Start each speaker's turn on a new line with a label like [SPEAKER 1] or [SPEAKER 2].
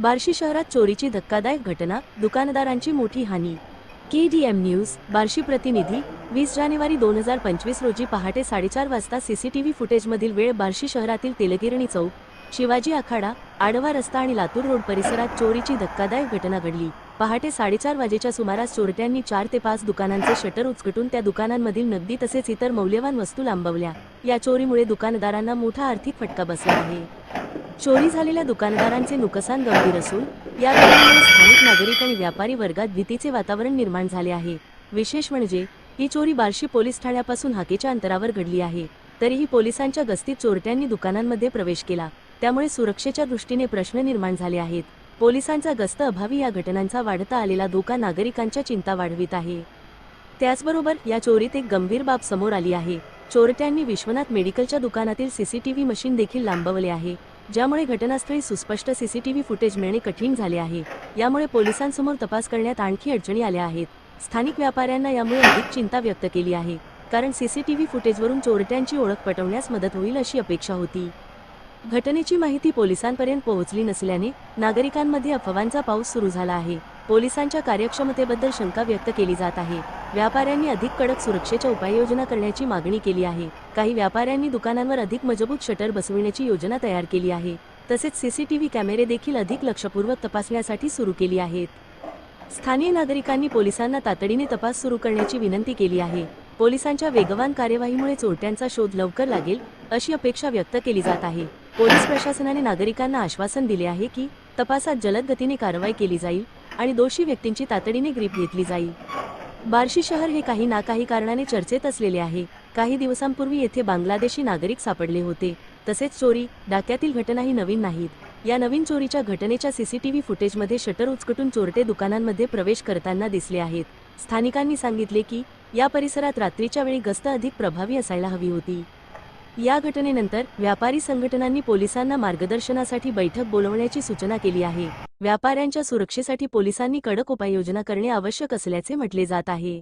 [SPEAKER 1] बार्शी शहरात चोरीची धक्कादायक घटना दुकानदारांची मोठी हानी. K D M news Barshi प्रतिनिधी वीस जानेवारी दोन हजार पंचवीस रोजी पहाटे साडेचार वाजता सीसीटीव्ही फुटेजमधील वेळ बार्शी शहरातील तेलगिरणी चौक शिवाजी आखाडा आडवा रस्ता आणि लातूर रोड परिसरात चोरीची धक्कादायक घटना घडली. पहाटे साडेचार वाजेच्या सुमारास चोरट्यांनी चार ते पाच दुकानांचे शटर उचकटून त्या दुकानांमधील नगदी तसेच इतर मौल्यवान वस्तू लांबवल्या. या चोरीमुळे दुकानदारांना मोठा आर्थिक फटका बसला आहे. चोरी झालेल्या दुकानदारांचे नुकसान गंभीर असून या घटनेमुळे स्थानिक नागरिक आणि व्यापारी वर्गात भीतीचे वातावरण निर्माण झाले आहे. विशेष म्हणजे ही चोरी बार्शी पोलीस ठाण्यापासून हाकेच्या अंतरावर घडली आहे. तरीही पोलिसांच्या गस्तीत चोरट्यांनी दुकानांमध्ये प्रवेश केला. त्यामुळे सुरक्षेच्या दृष्टीने प्रश्न निर्माण झाले आहेत. पोलिसांचा गस्त अभावी या घटनांचा वाढता आलेला धोका नागरिकांच्या चिंता वाढवित आहे. त्याचबरोबर या चोरीत एक गंभीर बाब समोर आली आहे. चोरट्यांनी विश्वनाथ मेडिकलच्या दुकानातील सीसीटीव्ही मशीन देखील लांबवले आहे. ज्यामुळे घटनास्थळी सुस्पष्ट सीसीटीव्ही फुटेज मिळणे कठीण झाले आहे. यामुळे पोलिसांसमोर तपास करण्यात आणखी अडचणी आल्या आहेत. स्थानिक व्यापाऱ्यांना यामुळे अधिक चिंता व्यक्त केली आहे कारण सीसीटीव्ही फुटेजवरून चोरट्यांची ओळख पटवण्यास मदत होईल अशी अपेक्षा होती. घटनेची माहिती पोलिसांपर्यंत पोहोचली नसल्याने नागरिकांमध्ये अफवांचा पाऊस सुरू झाला आहे. पोलिसांच्या कार्यक्षमतेबद्दल शंका व्यक्त केली जात आहे. व्यापाऱ्यांनी अधिक कडक सुरक्षेच्या उपाययोजना करण्याची मागणी केली आहे. काही व्यापाऱ्यांनी दुकानांवर अधिक मजबूत शटर बसविण्याची योजना तयार केली आहे. तसेच सीसीटीव्ही कॅमेरे देखील अधिक लक्षपूर्वक तपासण्यासाठी सुरू केली आहेत. स्थानीय नागरिकांनी पोलिसांना तातडीने तपास सुरू करण्याची विनंती केली आहे. पोलिसांच्या वेगवान कार्यवाहीमुळे चोरट्यांचा शोध लवकर लागेल अशी अपेक्षा व्यक्त केली जात आहे. पोलीस प्रशासनाने नागरिकांना आश्वासन दिले आहे की तपासात जलद गतीने कारवाई केली जाईल आणि दोषी व्यक्तींची तातडीने ग्रीप घेतली जाईल. बार्शी शहर हे काही ना काही कारणाने चर्चेत असलेले आहे. काही दिवसांपूर्वी येथे बांगलादेशी नागरिक सापडले होते. तसेच चोरी डाक्यातील घटनाही नवीन नाहीत. या नवीन चोरीच्या घटनेच्या सीसीटीव्ही फुटेजमध्ये शटर उचकटून चोरटे दुकानांमध्ये प्रवेश करताना दिसले आहेत. स्थानिकांनी सांगितले की या परिसरात रात्रीच्या वेळी गस्त अधिक प्रभावी असायला हवी होती. या घटनेनंतर व्यापारी संघटनांनी पोलिसांना मार्गदर्शनासाठी बैठक बोलवण्याची सूचना केली आहे. व्यापाऱ्यांच्या सुरक्षेसाठी पोलिसांनी कडक उपाययोजना करणे आवश्यक असल्याचे म्हटले जात आहे.